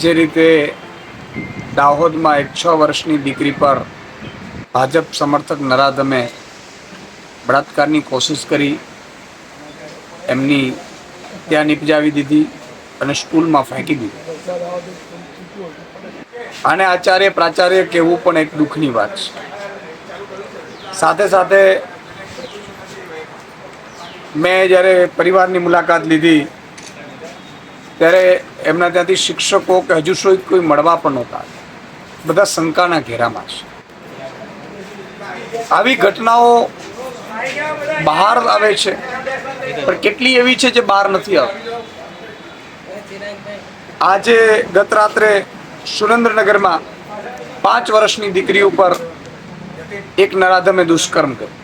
જે રીતે દાહોદમાં એક છ વર્ષની દીકરી પર ભાજપ સમર્થક નરાધમે બળાત્કારની કોશિશ કરી, એમની ત્યાં નિપજાવી દીધી અને સ્કૂલમાં ફેંકી દીધી. અને આચાર્ય પ્રાચાર્ય કહેવું પણ એક દુઃખની વાત છે. સાથે સાથે મેં જ્યારે પરિવારની મુલાકાત લીધી ત્યારે એમના ત્યાંથી શિક્ષકો કે હજુ સુધી કોઈ મળવા પણ નહોતા બધા શંકાના ઘેરામાં છે. આવી ઘટનાઓ બહાર આવે છે, પણ કેટલી એવી છે જે બહાર નથી આવતી? આજે ગત રાત્રે સુરેન્દ્રનગરમાં પાંચ વર્ષની દીકરી ઉપર એક નરાધમે દુષ્કર્મ કર્યું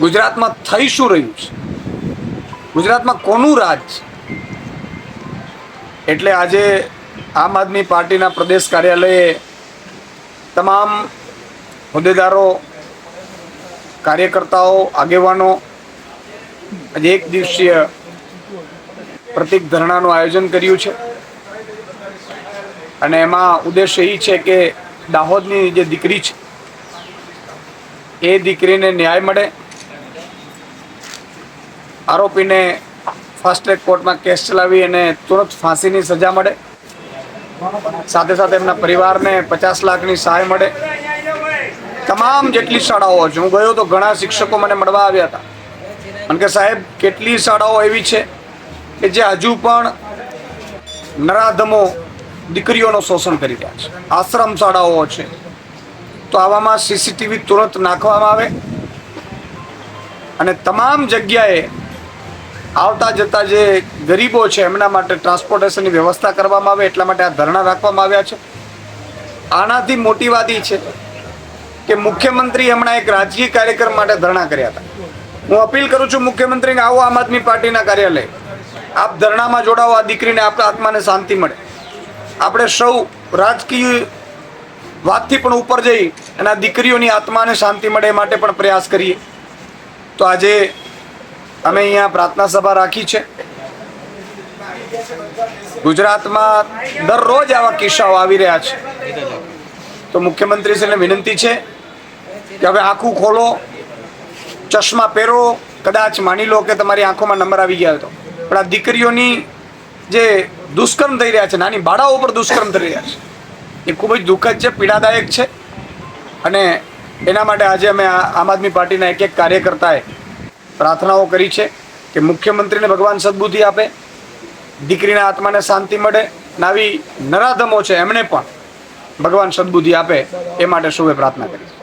ગુજરાતમાં થઈ શું રહ્યું છે? ગુજરાતમાં કોનું રાજ છે? એટલે આજે આમ આદમી પાર્ટીના પ્રદેશ કાર્યાલયે તમામ હોદ્દેદારો, કાર્યકર્તાઓ, આગેવાનો આજે એક દિવસીય પ્રતિક ધરણાનું આયોજન કર્યું છે. અને એમાં ઉદ્દેશ્ય એ છે કે દાહોદની જે દીકરી છે, એ દીકરીને ન્યાય મળે. આરોપીને ફાસ્ટ ટ્રેક કોર્ટમાં કેસ ચલાવી અને તુરંત ફાંસીની સજા મળે. સાથે સાથે એમના પરિવારને પચાસ લાખની સહાય મળે. તમામ જેટલી શાળાઓ છે હું ગયો તો ઘણા શિક્ષકો મને મળવા આવ્યા હતા. કારણ કે સાહેબ, કેટલી શાળાઓ એવી છે કે જે હજુ પણ નરાધમો દીકરીઓનું શોષણ કરી રહ્યા છે. આશ્રમ શાળાઓ છે. તો આવામાં સીસીટીવી તુરંત નાખવામાં આવે. અને તમામ જગ્યાએ આવતા જતા જે ગરીબો છે, એમના માટે ટ્રાન્સપોર્ટેશનની વ્યવસ્થા કરવામાં આવે, એટલા માટે આ ધરણા રાખવામાં આવ્યા છે. આનાથી મોટી વાત એ છે કે મુખ્યમંત્રી હમણાં એક રાજકીય કાર્યક્રમ માટે ધરણા કર્યા હતા. હું અપીલ કરું છું મુખ્યમંત્રીને આવો આમ આદમી પાર્ટીના કાર્યાલય. આપ ધરણામાં જોડાવો, આ દીકરીને આપણા આત્માને શાંતિ મળે. આપણે સૌ રાજકીય વાતથી પણ ઉપર જઈ અને આ દીકરીઓની આત્માને શાંતિ મળે એ માટે પણ પ્રયાસ કરીએ. તો આજે અમે અહીંયા પ્રાર્થના સભા રાખી છે. ગુજરાતમાં દરરોજ આવા કિસ્સાઓ આવી રહ્યા છે. તો મુખ્યમંત્રીશ્રીને વિનંતી છે કે હવે આંખું ખોલો, ચશ્મા પહેરો, કદાચ માની લો કે તમારી આંખોમાં નંબર આવી ગયા હતો પણ આ દીકરીઓની જે દુષ્કર્મ થઈ રહ્યા છે, નાની બાળાઓ પર દુષ્કર્મ થઈ રહ્યા છે. એ ખૂબ જ દુઃખદ છે, પીડાદાયક છે. અને એના માટે આજે અમે આમ આદમી પાર્ટીના એક એક કાર્યકર્તાએ પ્રાર્થનાઓ કરી છે કે મુખ્યમંત્રીને ભગવાન સદબુદ્ધિ આપે, દીકરીના આત્માને શાંતિ મળે, નાવી નરાધમો છે એમને પણ ભગવાન સદબુદ્ધિ આપે એ માટે શુભે પ્રાર્થના કરી છે